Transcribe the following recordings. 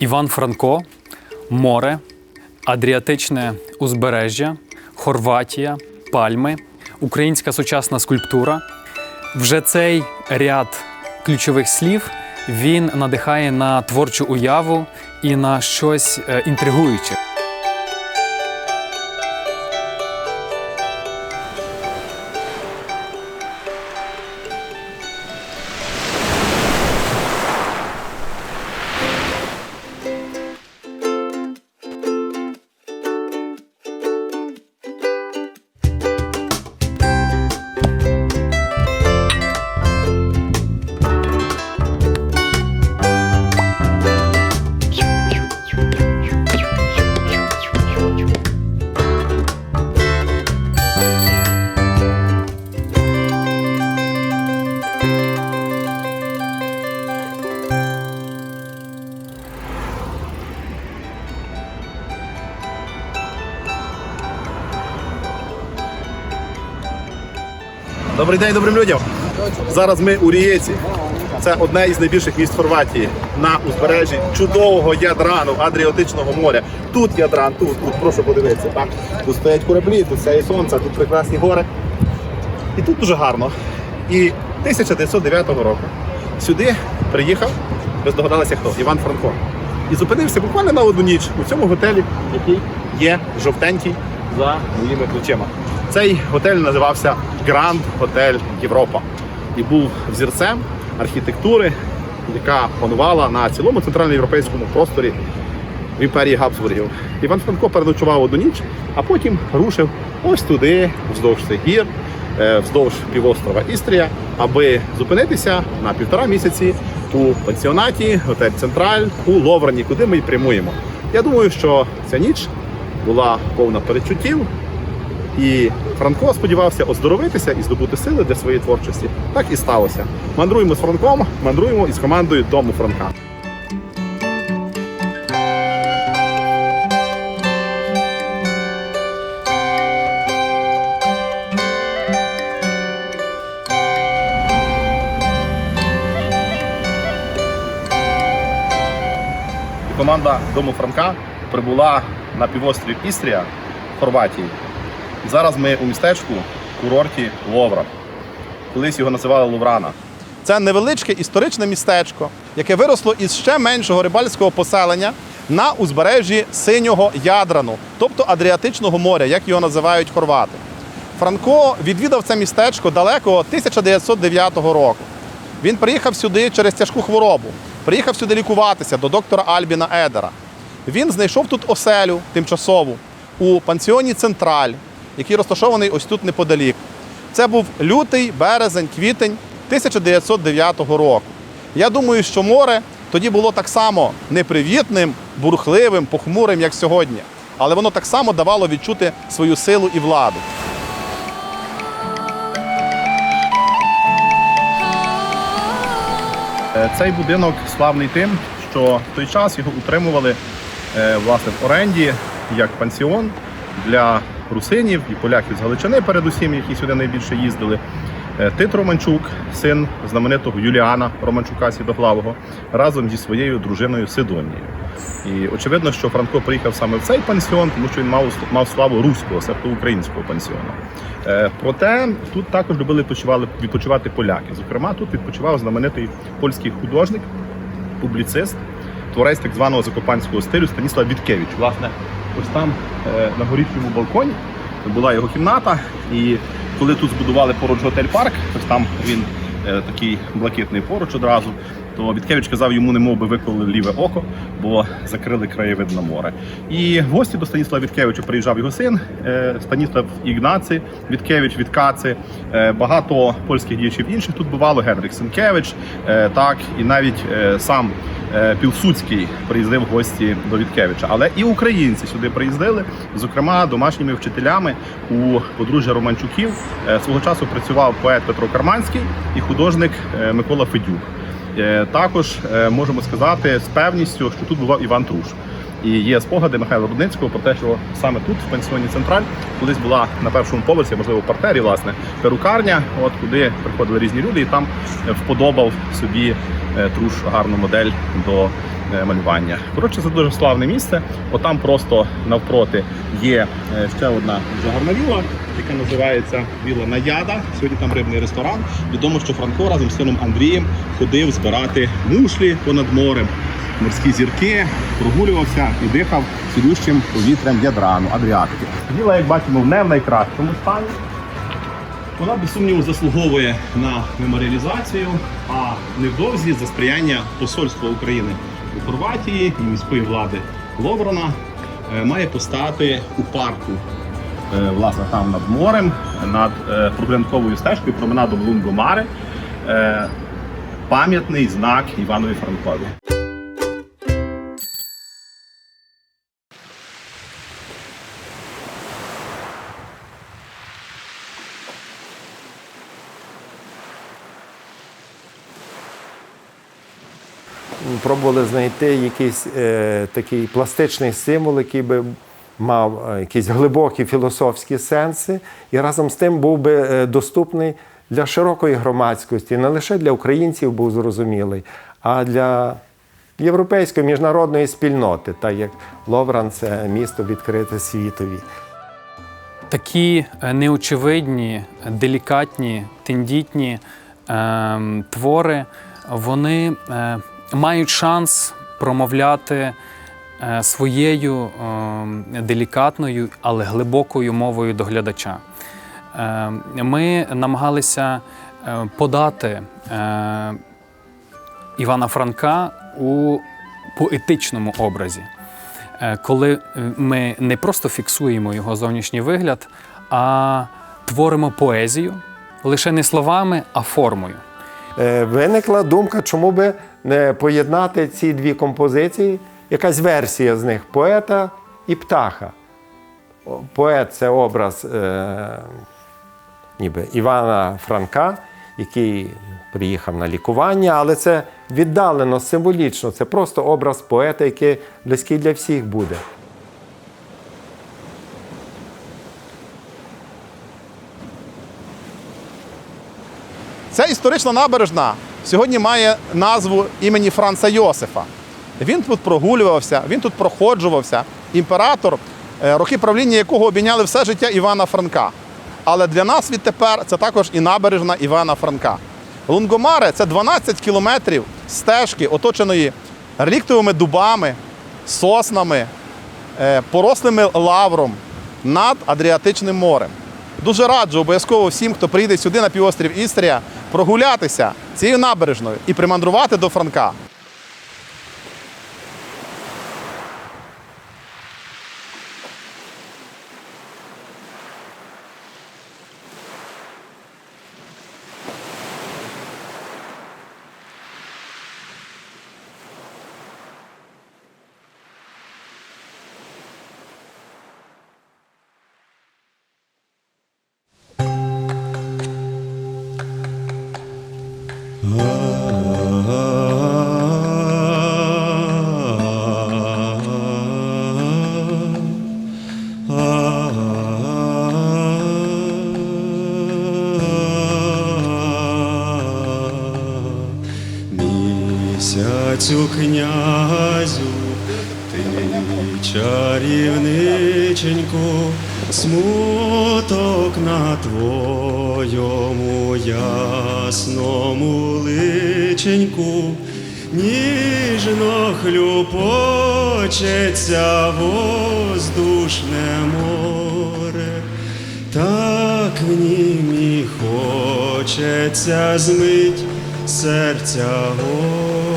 Іван Франко, море, Адріатичне узбережжя, Хорватія, пальми, українська сучасна скульптура. Вже цей ряд ключових слів він надихає на творчу уяву і на щось е, інтригуюче. Добрий день добрим людям. Зараз ми у Рієці. Це одне із найбільших міст Хорватії на узбережжі чудового ядрану Адріатичного моря. Тут ядран, тут, тут, прошу подивитися. Так? Тут стоять кораблі, тут сяє сонце, тут прекрасні гори. І тут дуже гарно. І 1909 року сюди приїхав, ви здогадалися хто? Іван Франко. І зупинився буквально на одну ніч у цьому готелі, який є жовтенький за моїми плечима. Цей готель називався Гранд Готель Європа і був взірцем архітектури, яка панувала на цілому центральноєвропейському просторі в імперії Габсбургів. Іван Франко переночував одну ніч, а потім рушив ось туди, вздовж цих гір, е, вздовж півострова Істрія, аби зупинитися на півтора місяці у пансіонаті готель Централь у Ловрані, куди ми й прямуємо. Я думаю, що ця ніч була повна перечуттів, і Франко сподівався оздоровитися і здобути сили для своєї творчості. Так і сталося. Мандруємо з Франком, мандруємо із командою Дому Франка. Команда Дому Франка прибула на півострів Істрія в Хорватії. Зараз ми у містечку курорті Ловра. Колись його називали Ловрана. Це невеличке історичне містечко, яке виросло із ще меншого рибальського поселення на узбережжі синього Ядрану, тобто Адріатичного моря, як його називають хорвати. Франко відвідав це містечко далекого 1909 року. Він приїхав сюди через тяжку хворобу, приїхав сюди лікуватися до доктора Альбіна Едера. Він знайшов тут оселю тимчасову у пансіоні Централь, який розташований ось тут неподалік. Це був лютий, березень, квітень 1909 року. Я думаю, що море тоді було так само непривітним, бурхливим, похмурим, як сьогодні. Але воно так само давало відчути свою силу і владу. Е, Цей будинок славний тим, що в той час його утримували е, власне в оренді як пансіон для русинів і поляків з Галичини, передусім, які сюди найбільше їздили. Е, Тит Романчук, син знаменитого Юліана Романчука Сідоглавого, разом зі своєю дружиною Сидонією. І очевидно, що Франко приїхав саме в цей пансіон, тому що він мав, мав славу руського, себто українського пансіону. Е, Проте тут також любили відпочивали, відпочивати поляки. Зокрема, тут відпочивав знаменитий польський художник, публіцист, творець так званого закопанського стилю Станіслав Віткевич. Власне, ось там е, на горішньому балконі була його кімната. І коли тут збудували поруч готель парк, ось там він е, такий блакитний поруч одразу. То Віткевич казав, йому не мов би виклали ліве око, бо закрили краєвид на море. І в гості до Станіслава Віткевича приїжджав його син е, Станіслав Ігнаци Віткевич Віткаци. Е, Багато польських діячів інших тут бувало. Генрих Сенкевич, е, так і навіть сам Пілсудський приїздив в гості до Віткевича. Але і українці сюди приїздили, зокрема домашніми вчителями у подружжя Романчуків. Свого часу працював поет Петро Карманський і художник Микола Федюк. Е, Також е, можемо сказати з певністю, що тут бував Іван Труш. І є спогади Михайла Рудницького про те, що саме тут, в пенсіоні Централь, колись була на першому поверсі, можливо, в партері, власне, перукарня, от куди приходили різні люди, і там вподобав собі е, ту ж гарну модель до е, малювання. Коротше, це дуже славне місце. Отам просто навпроти є е, ще одна дуже гарна віла, яка називається Віла Наяда. Сьогодні там рибний ресторан. Відомо, що Франко разом з сином Андрієм ходив збирати мушлі понад морем, морські зірки, прогулювався і дихав цілющим повітрям Ядрану, Адріатики. Віла, як бачимо, не в найкращому стані. Вона без сумніву заслуговує на меморіалізацію, а невдовзі за сприяння посольства України у Хорватії і міської влади Ловрона е, має постати у парку. е, Власне, там над морем, над е, прогулянковою стежкою променадом Лунгомари. Пам'ятний знак Іванові Франкові. Пробували знайти якийсь е, такий пластичний символ, який би мав е, якісь глибокі філософські сенси, і разом з тим був би е, доступний для широкої громадськості, не лише для українців був зрозумілий, а для європейської міжнародної спільноти, так як Ловран це місто відкрите світові. Такі е, неочевидні, делікатні, тендітні ем, твори, вони е, мають шанс промовляти е, своєю ем, делікатною, але глибокою мовою до глядача. Е, ми намагалися е, подати е, Івана Франка у поетичному образі. Е, коли е, ми не просто фіксуємо його зовнішній вигляд, а творимо поезію лише не словами, а формою. Е, Виникла думка, чому би поєднати ці дві композиції, якась версія з них поета і птаха. Поет це образ е, ніби Івана Франка, який приїхав на лікування, але це віддалено, символічно. Це просто образ поета, який близький для всіх буде. Ця історична набережна сьогодні має назву імені Франца Йосифа. Він тут прогулювався, він тут проходжувався. Імператор, е, роки правління якого обійняли все життя Івана Франка. Але для нас відтепер це також і набережна Івана Франка. Лунгомаре це 12 кілометрів стежки, оточеної реліктовими дубами, соснами, е, порослими лавром над Адріатичним морем. Дуже раджу обов'язково всім, хто прийде сюди на півострів Істрія, прогулятися цією набережною і примандрувати до Франка. Місяцю князю, ти чарівниченьку, смуток на твоєму ясному личеньку, ніжно хлюпочеться воздушне море, так в нім хочеться змить серця горе.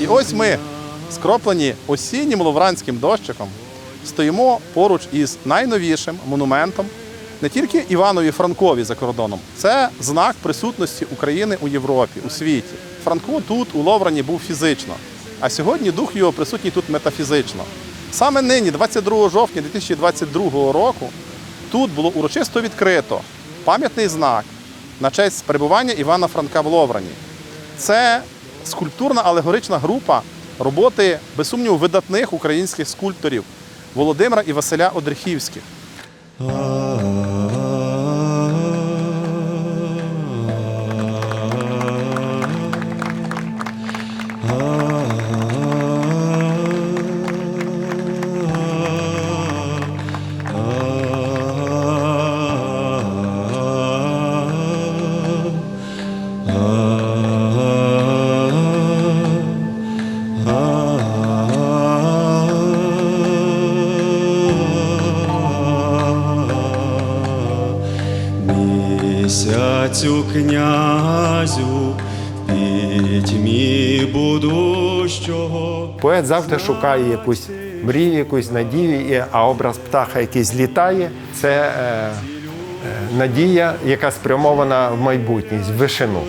І ось ми, скроплені осіннім ловранським дощиком, стоїмо поруч із найновішим монументом не тільки Іванові Франкові за кордоном, це знак присутності України у Європі, у світі. Франко тут у Ловрані був фізично, а сьогодні дух його присутній тут метафізично. Саме нині, 22 жовтня 2022 року, тут було урочисто відкрито пам'ятний знак на честь перебування Івана Франка в Ловрані. Це скульптурна алегорична група роботи, без сумніву, видатних українських скульпторів Володимира і Василя Одрихівських. Місяцю князю, пітьмі будущого. Поет завжди шукає якусь мрію, якусь надію, а образ птаха, який злітає, це е, е, надія, яка спрямована в майбутнє, в вишину.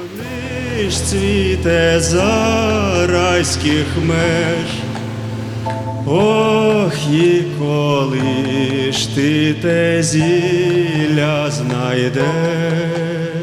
Цвіте за райських меж. Ох, і коли ж ти те зілля знайдеш.